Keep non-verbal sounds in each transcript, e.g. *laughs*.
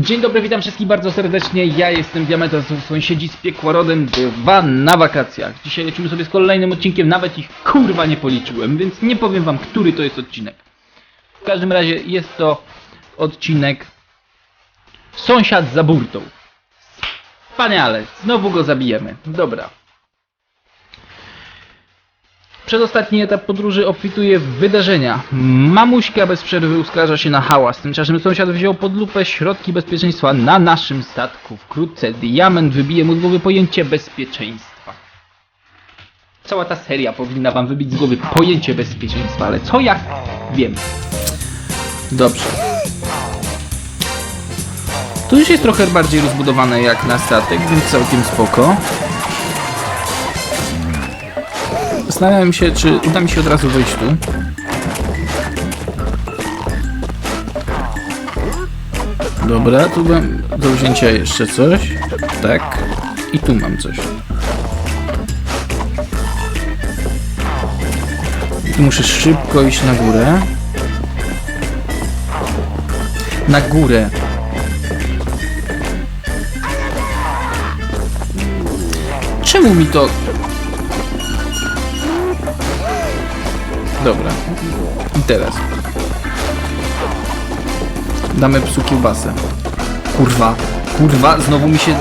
Dzień dobry, witam wszystkich bardzo serdecznie. Ja jestem Diametra, to sąsiedzi z piekłorodem 2 na wakacjach. Dzisiaj lecimy sobie z kolejnym odcinkiem, nawet ich kurwa nie policzyłem, więc nie powiem wam, który to jest odcinek. W każdym razie jest to odcinek Sąsiad za burtą. Wspaniale, znowu go zabijemy. Dobra. Przedostatni etap podróży obfituje w wydarzenia. Mamuśka bez przerwy uskarża się na hałas. Tymczasem sąsiad wziął pod lupę środki bezpieczeństwa na naszym statku. Wkrótce diament wybije mu z głowy pojęcie bezpieczeństwa. Cała ta seria powinna wam wybić z głowy pojęcie bezpieczeństwa, ale co jak wiem. Dobrze. Tu już jest trochę bardziej rozbudowane jak na statek, więc całkiem spoko. Zastanawiam się, czy uda mi się od razu wejść tu. Dobra, tu mam do wzięcia jeszcze coś. Tak. I tu mam coś. I tu muszę szybko iść na górę. Na górę. Czemu mi to Dobra. I teraz. Damy psu kiełbasę. Kurwa. Kurwa, znowu mi się...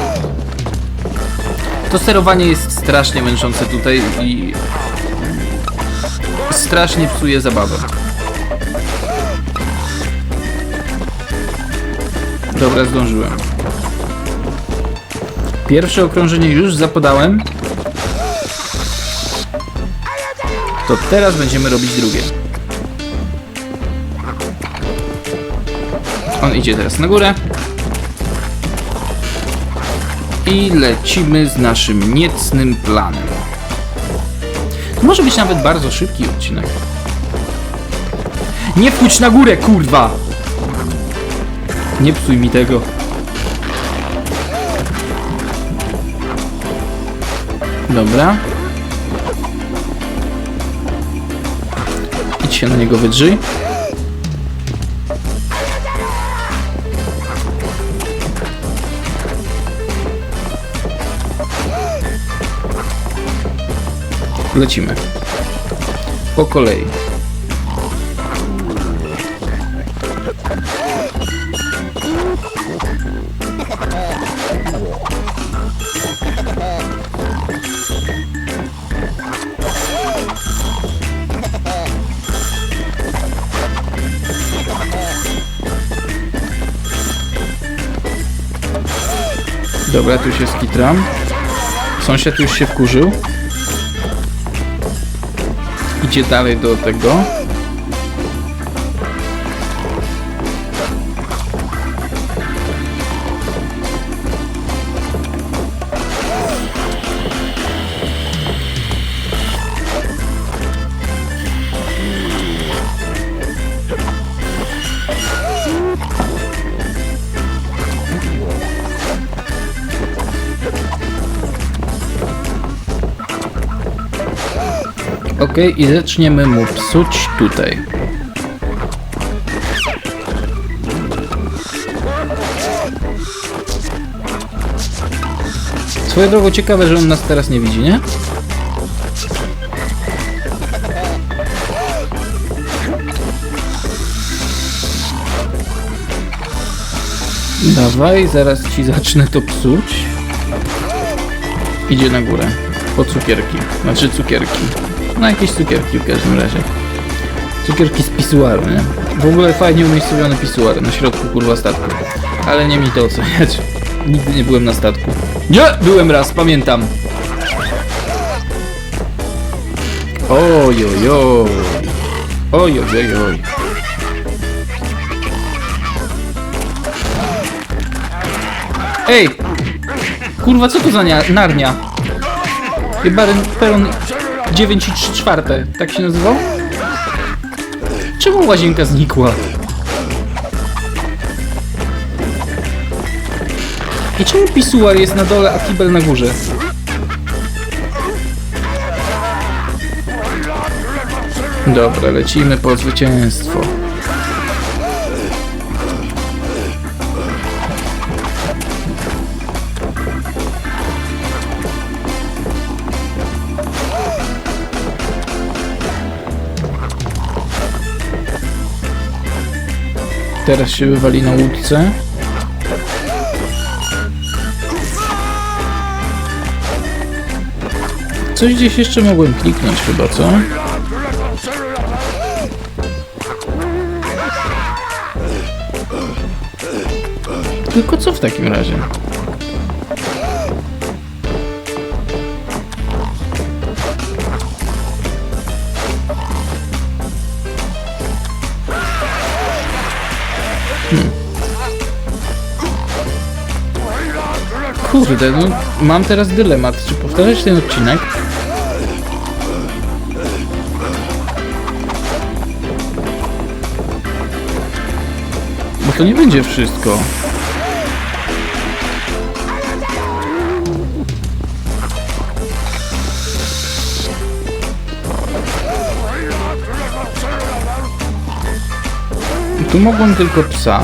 To sterowanie jest strasznie męczące tutaj i... Strasznie psuje zabawę. Dobra, zdążyłem. Pierwsze okrążenie już zapodałem. To teraz będziemy robić drugie. On idzie teraz na górę. I lecimy z naszym niecnym planem. To może być nawet bardzo szybki odcinek. Nie wchodź na górę, kurwa! Nie psuj mi tego. Dobra. Się na niego wydrzyj. Lecimy. Po kolei. Dobra, tu się skitram. Sąsiad już się wkurzył. Idzie dalej do tego. Ok, i zaczniemy mu psuć tutaj. Swoją drogą ciekawe, że on nas teraz nie widzi, nie? Dawaj, zaraz ci zacznę to psuć. Idzie na górę. Po cukierki. Znaczy cukierki. No jakieś cukierki w każdym razie. Cukierki z pisuaru, nie? W ogóle fajnie umiejscowiony pisuar na środku kurwa statku. Ale nie mi to oceniać. *laughs* Nigdy nie byłem na statku. Nie! Byłem raz, pamiętam. Oj, oj, oj. Oj, oj, oj, oj. Ej! Kurwa, co to za nia- narnia? Chyba peron 9 i 3 czwarte, tak się nazywał? Czemu łazienka znikła? I czemu pisuar jest na dole, a kibel na górze? Dobra, lecimy po zwycięstwo. Teraz się wywali na łódce. Coś gdzieś jeszcze mogłem kliknąć chyba, co? Tylko co w takim razie? Kurde, no mam teraz dylemat, czy powtarzać ten odcinek? Bo to nie będzie wszystko. Tu mogłem tylko psa.